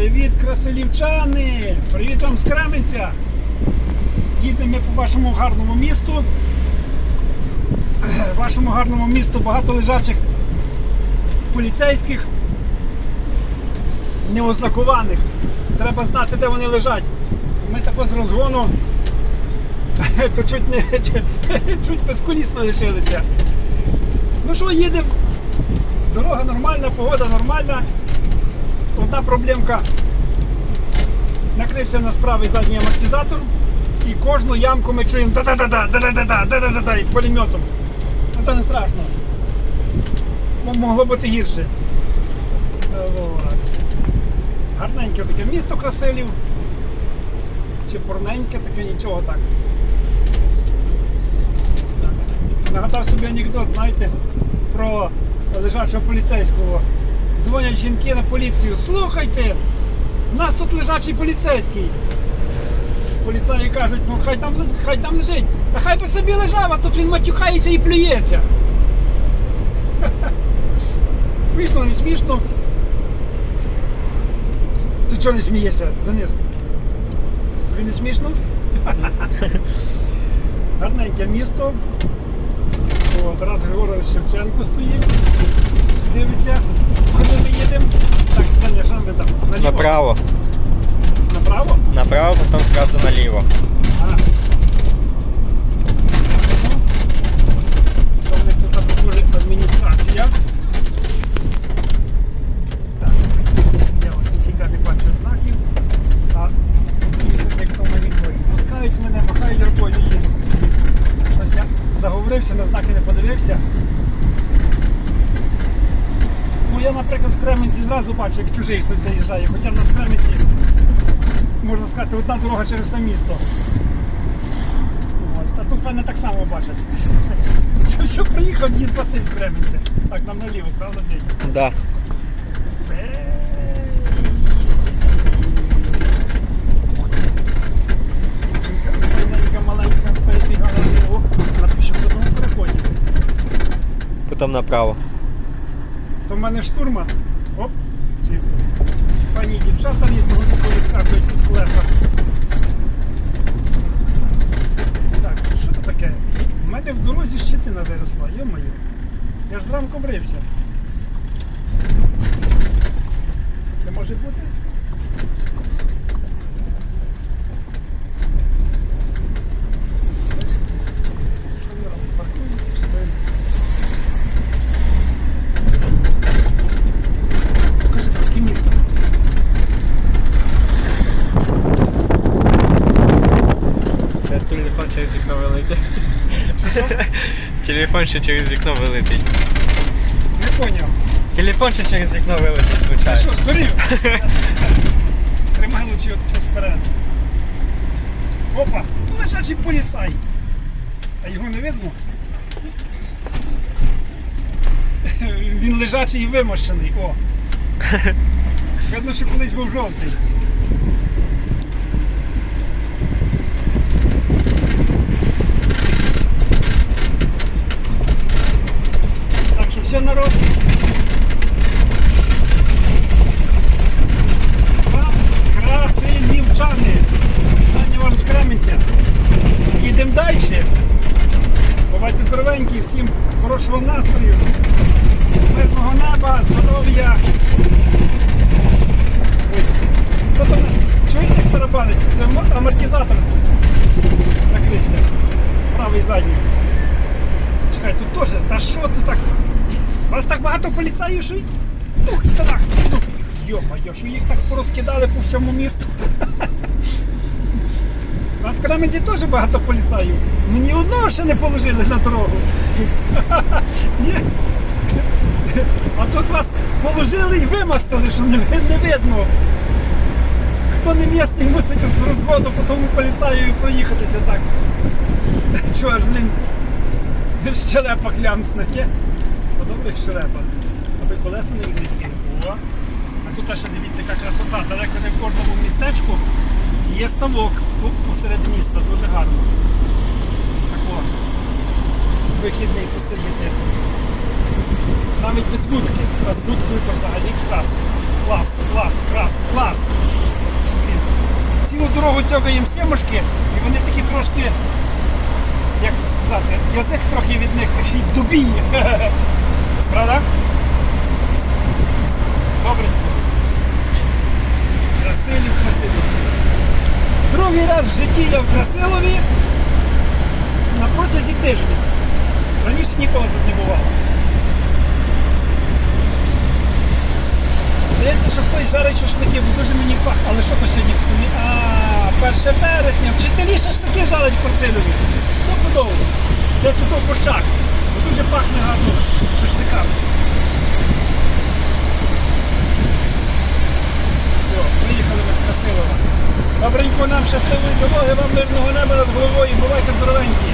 Привіт, красилівчани! Привіт вам з Кременця! Їдемо по вашому гарному місту. Вашому гарному місту багато лежачих поліцейських, неознакованих. Треба знати, де вони лежать. Ми тако з розгону то чуть не чуть безколісно лишилися. Ну що, їдемо? Дорога нормальна, погода нормальна. Одна проблемка. Накрився на правий задній амортизатор. І кожну ямку ми чуємо да-да-да-да, да-да-да-да, да-да-да-да, і пулеметом. Ну то не страшно. Могло бути гірше. Гарненьке таке місто Красилів. Чи порненьке, таке нічого так. Нагадав собі анекдот, знаєте, про лежачого поліцейського. Дзвонять жінки на поліцію. Слухайте, у нас тут лежачий поліцейський. Поліцаї кажуть, ну хай там, хай там лежить. Та хай би собі лежав, а тут він матюкається і плюється. Смішно, не смішно. Ти чого не смієшся, Денис? Тобі не смішно? Гарненьке місто. Тарас Григорович Шевченко стоїть. Дивиться, куди ми їдемо. Так, Даня, що ми там? Наліво? Направо. Направо? Направо, потом сразу налево. А. То них тут похоже адміністрація. Так, я от ніфіга не бачив знаків. А як мені. Пускають мене, махають рукою їду. Ось я заговорився, на знаки не подивився. Я, наприклад, в Кременці зразу бачу, як чужий хтось заїжджає, хоча в нас в Кременці можна сказати, одна дорога через все місто. От. Та тут в мене так само бачать. Що, що приїхав дід Василь з Кременця. Так, нам наліво, правда, дядь? Да. Маленька, перебігала на пішохідному переході. Потом направо. То в мене штурман. Оп, ці, пані дівчата різного віку вискакують від колеса. Так, що це таке? У мене в дорозі щитина виросла, йо-моє. Я ж зранку брився. Це може бути? Що вони роблять? Паркуються чи де? Покажи трошки міста. Зараз телефон через вікно вилетить. Телефон ще через вікно вилетить. Не поняв. Телефон ще через вікно вилетить, Ти звичайно. що, здурів? Тримай лучі от спереду. Опа, лежачий поліцай. А його не видно? Він лежачий і вимощений. О. Видно, що колись був жовтий. Все народ. Вам красилівчани. Вітання вам з Кременця. Далі. Бувайте здоровенькі, всім хорошого настрою, мирного неба, здоров'я. Хто у нас? Чуєте, як тарабанить? Це амортизатор накрився. Правий задній. Чекай, тут теж. Та що тут так? Вас так багато поліцаїв, що й- Ух, так. Йо-моє, що їх так порозкидали по всьому місту. У нас в Кременці теж багато поліцаїв. Ну ні одного ще не положили на дорогу. Ні. А тут вас положили і вимастили, що не, не видно. Хто не місний, мусить з розгону по тому поліцаю проїхатися так. Чого ж, блін, щелепа клямсна, ні? Подобає щелепа. Аби колеса не відлетіли. А тут ще дивіться, яка красота. Далеко не в кожному містечку є ставок посеред міста, дуже гарно. Так о, вихідний посидіти. Навіть без будки, а з будкою то взагалі клас. клас, клас, клас, клас. Цілу дорогу цьогаємо сімушки, і вони такі трошки, як то сказати, язик трохи від них такий дубіє. Правда? Добре. Красилів, красилів. Другий раз в житті я в Красилові на протязі тижня. Раніше ніколи тут не бувало. Здається, що хтось жарить шашлики, бо дуже мені пахне. Але що то сьогодні? А, 1 вересня. Вчителі шашлики жарять в Красилові. Стопудово. Десь тут в Корчак. Дуже пахне гарно шашликами. Все, приїхали ми з Красилова. Добренько нам щасливої дороги, вам мирного неба над головою, бувайте здоровенькі.